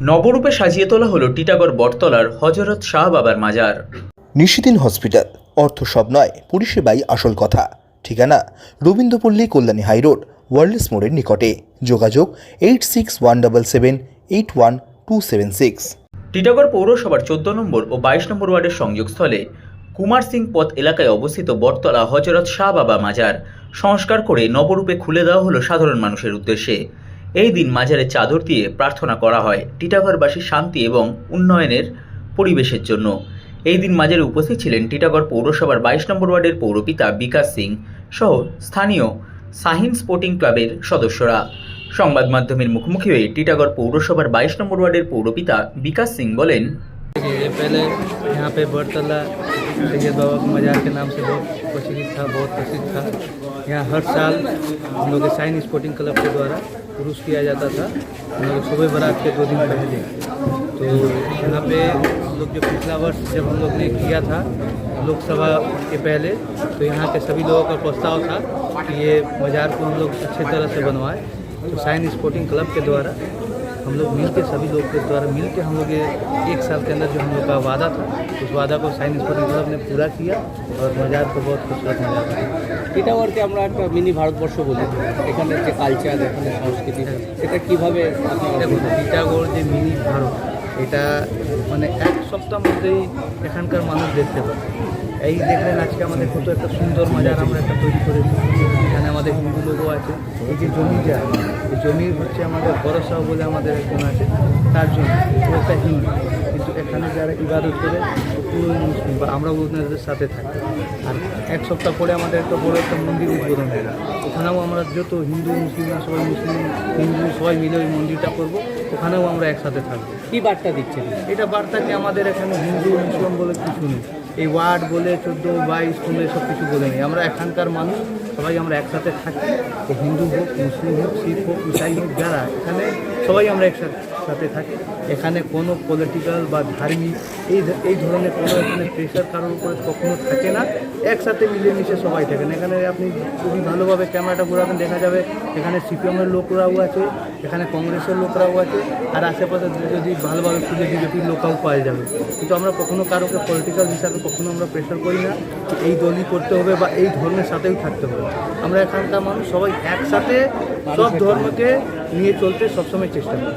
নবরূপে সাজিয়ে তোলা হলো টিটাগড় বটতলার হজরত শাহ বাবার মাজার। নিশিদিন হসপিটাল অর্থ সব নয় পরিষেবাই আসল কথা। ঠিকানা রবীন্দ্রপল্লী কল্যাণী হাইরোড ওয়ার্ল্ডস মোড়ের নিকটে। যোগাযোগ eight six one double seven eight one two seven six. Titagarh পৌরসভার চোদ্দ নম্বর ও বাইশ নম্বর ওয়ার্ডের সংযোগস্থলে কুমার সিং পথ এলাকায় অবস্থিত বটতলা হজরত শাহ বাবা মাজার। সংস্কার করে নবরূপে খুলে দেওয়া হলো সাধারণ মানুষের উদ্দেশ্যে। এই দিন মাজারে চাদর দিয়ে প্রার্থনা করা হয় টিটাগড়বাসীর শান্তি এবং উন্নয়নের পরিবেশের জন্য এই দিন মাজারে উপস্থিত ছিলেন টিটাগড় পৌরসভার বাইশ নম্বর ওয়ার্ডের পৌরপিতা বিকাশ সিং সহ স্থানীয় সাহিন স্পোর্টিং ক্লাবের সদস্যরা সংবাদ মাধ্যমের মুখোমুখি হয়ে টিটাগড় পৌরসভার বাইশ নম্বর ওয়ার্ডের পৌরপিতা বিকাশ সিং বলেন ये पहले यहाँ पे बरतला सैयद बाबा के मज़ार के नाम से बहुत प्रसिद्ध था बहुत प्रसिद्ध था यहाँ हर साल हम लोग के साइन स्पोर्टिंग क्लब के द्वारा उर्स किया जाता था लोग सुबह बारात के दो दिन पहले। तो यहाँ पे हम लोग जो पिछला वर्ष जब हम लोग ने किया था, लोकसभा के पहले तो यहाँ के सभी लोगों का प्रस्ताव था कि ये बाज़ार को हम लोग अच्छे तरह से बनवाएँ। तो साइन स्पोर्टिंग क्लब के द्वारा हम लोग मिल के सभी लोग के द्वारा मिल के हम लोग ये एक साल के अंदर जो हम लोग का वादा था उस वादा को साइन स्पोर्टिंग क्लब ने पूरा किया और मजार को बहुत खूबसूरत मजार था টিটাওয়ারকে আমরা একটা মিনি ভারতবর্ষ বলি এখানে যে কালচার এখানে সংস্কৃতি সেটা কিভাবে আপনারা দেখুন টিটাগড় যে মিনি ভারত এটা মানে এক সপ্তাহ মধ্যেই এখানকার মানুষ দেখতে পাবে এই দেখলেন আজকে আমাদের কত একটা সুন্দর মজার আমরা একটা তৈরি করেছি। এখানে আমাদের হিন্দু লোকও আছে। এই যে জমিটা, এই জমি হচ্ছে আমাদের বড়সাহ বলে আমাদের একজন আছে। তার জন্য একটা হিন্দু। কিন্তু এখানে যারা ইবাদত করে, পুরো মুসলিম বা আমরা ওনাদের সাথে থাকি। আর এক সপ্তাহ পরে আমাদের একটা বড় একটা মন্দির উদ্বোধন হবে ওখানেও আমরা যত হিন্দু মুসলিমরা সবাই মুসলিম, হিন্দু সবাই মিলে ওই মন্দিরটা করব। ওখানেও আমরা একসাথে থাকব। কি বার্তা দিচ্ছেন? এটা বার্তা কি আমাদের এখানে হিন্দু মুসলিম বলে কিছু নেই। এই ওয়ার্ড বলে চোদ্দ বাইশ কোনো এসব কিছু বলে নেই। আমরা এখানকার মানুষ সবাই আমরা একসাথে থাকি। হিন্দু হোক মুসলিম হোক শিখ হোক ইসাই হোক যারা এখানে সবাই আমরা একসাথে সাথে থাকে। এখানে কোনো পলিটিক্যাল বা ধার্মিক এই এই ধরনের কোনো এখানে প্রেশার কারোর উপরে কখনো থাকে না। একসাথে মিলেমিশে সবাই থাকেন। এখানে আপনি খুবই ভালোভাবে ক্যামেরাটা ঘোরাবেন দেখা যাবে এখানে সিপিএমের লোকরাও আছে এখানে কংগ্রেসের লোকরাও আছে আর আশেপাশে যদি ভালোভাবে খুঁজে বিজেপির লোকাও পাওয়া যাবে। কিন্তু আমরা কখনো কারোকে পলিটিক্যাল হিসাবে কখনো আমরা প্রেশার করি না এই দলই করতে হবে বা এই ধর্মের সাথেই থাকতে হবে। আমরা এখানকার মানুষ সবাই একসাথে সব ধর্মকে নিয়ে চলতে সবসময় চেষ্টা করি।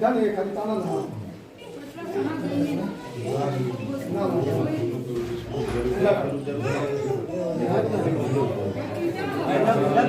ডান ডান ডান ডান